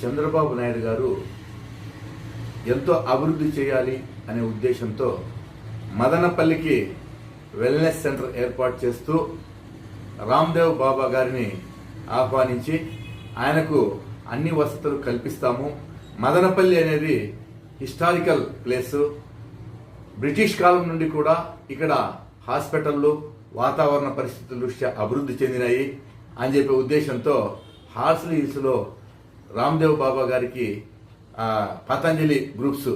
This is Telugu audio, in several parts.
చంద్రబాబు నాయుడు గారు ఎంతో అభివృద్ధి చేయాలి అనే ఉద్దేశంతో మదనపల్లికి వెల్నెస్ సెంటర్ ఏర్పాటు చేస్తూ రామ్దేవ్ బాబా గారిని ఆహ్వానించి ఆయనకు అన్ని వసతులు కల్పిస్తాము. మదనపల్లి అనేది హిస్టారికల్ ప్లేసు. బ్రిటిష్ కాలం నుండి కూడా ఇక్కడ హాస్పిటళ్ళు వాతావరణ పరిస్థితుల దృష్ట్యా అభివృద్ధి చెందినాయి అని చెప్పే ఉద్దేశంతో హార్స్లీ హిల్స్లో రామ్దేవ్ బాబా గారికి పతంజలి గ్రూప్స్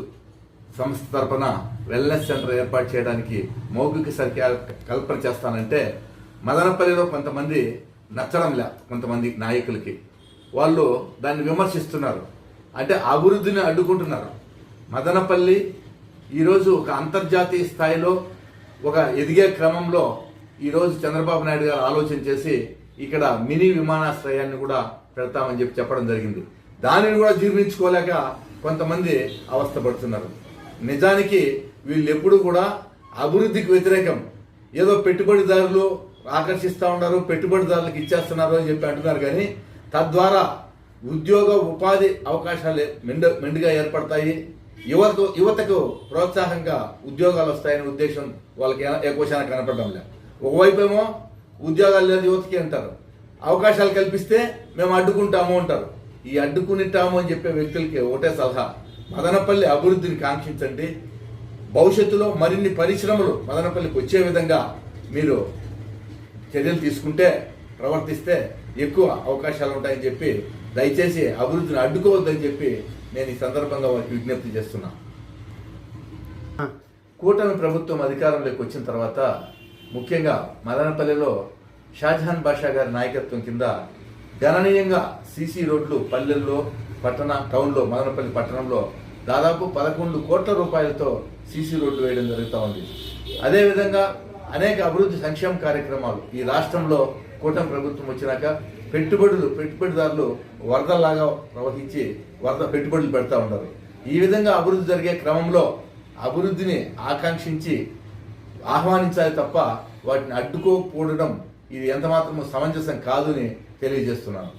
సంస్థ తరపున వెల్నెస్ సెంటర్ ఏర్పాటు చేయడానికి మౌఖిక సరిక కల్పన చేస్తానంటే మదనపల్లిలో కొంతమంది నచ్చడం లే కొంతమంది నాయకులకి. వాళ్ళు దాన్ని విమర్శిస్తున్నారు. అంటే అభివృద్ధిని అడ్డుకుంటున్నారు. మదనపల్లి ఈరోజు ఒక అంతర్జాతీయ స్థాయిలో ఒక ఎదిగే క్రమంలో ఈరోజు చంద్రబాబు నాయుడు గారు ఆలోచన చేసి ఇక్కడ మినీ విమానాశ్రయాన్ని కూడా పెడతామని చెప్పి చెప్పడం జరిగింది. దానిని కూడా జీర్ణించుకోలేక కొంతమంది అవస్థపడుతున్నారు. నిజానికి వీళ్ళు ఎప్పుడు కూడా అభివృద్ధికి వ్యతిరేకం. ఏదో పెట్టుబడిదారులు ఆకర్షిస్తూ ఉన్నారు పెట్టుబడిదారులకు ఇచ్చేస్తున్నారు అని చెప్పి అంటున్నారు కానీ తద్వారా ఉద్యోగ ఉపాధి అవకాశాలు మెండు మెండుగా ఏర్పడతాయి. యువత యువతకు ప్రోత్సాహంగా ఉద్యోగాలు వస్తాయనే ఉద్దేశం వాళ్ళకి ఎక్కువ శాతం కనపడడం లేదు. ఒకవైపు ఏమో ఉద్యోగాలు లేదు యువతకి అంటారు. అవకాశాలు కల్పిస్తే మేము అడ్డుకుంటాము అంటారు. ఈ అడ్డుకునిటాము అని చెప్పే వ్యక్తులకి ఒకటే సలహా. మదనపల్లి అభివృద్ధిని కాంక్షించండి. భవిష్యత్తులో మరిన్ని పరిశ్రమలు మదనపల్లికి వచ్చే విధంగా మీరు చర్యలు తీసుకుంటే ప్రవర్తిస్తే ఎక్కువ అవకాశాలు ఉంటాయని చెప్పి దయచేసి అభివృద్ధిని అడ్డుకోవద్దని చెప్పి నేను ఈ సందర్భంగా వారికి విజ్ఞప్తి చేస్తున్నా. కూటమి ప్రభుత్వం అధికారంలోకి వచ్చిన తర్వాత ముఖ్యంగా మదనపల్లిలో షాజహాన్ బాషా గారి నాయకత్వం కింద గణనీయంగా సీసీ రోడ్లు పల్లెల్లో పట్టణ టౌన్లో మదనపల్లి పట్టణంలో దాదాపు పదకొండు కోట్ల రూపాయలతో సీసీ రోడ్లు వేయడం జరుగుతూ ఉంది. అదేవిధంగా అనేక అభివృద్ధి సంక్షేమ కార్యక్రమాలు ఈ రాష్ట్రంలో కూటమి ప్రభుత్వం వచ్చినాక పెట్టుబడులు పెట్టుబడిదారులు వరదలాగా ప్రవహించి వరద పెట్టుబడులు పెడతా ఉన్నారు. ఈ విధంగా అభివృద్ధి జరిగే క్రమంలో అభివృద్ధిని ఆకాంక్షించి ఆహ్వానించాలి తప్ప వాటిని అడ్డుకోకపోవడం ఇది ఎంత మాత్రము సమంజసం కాదు అని తెలియజేస్తున్నాను.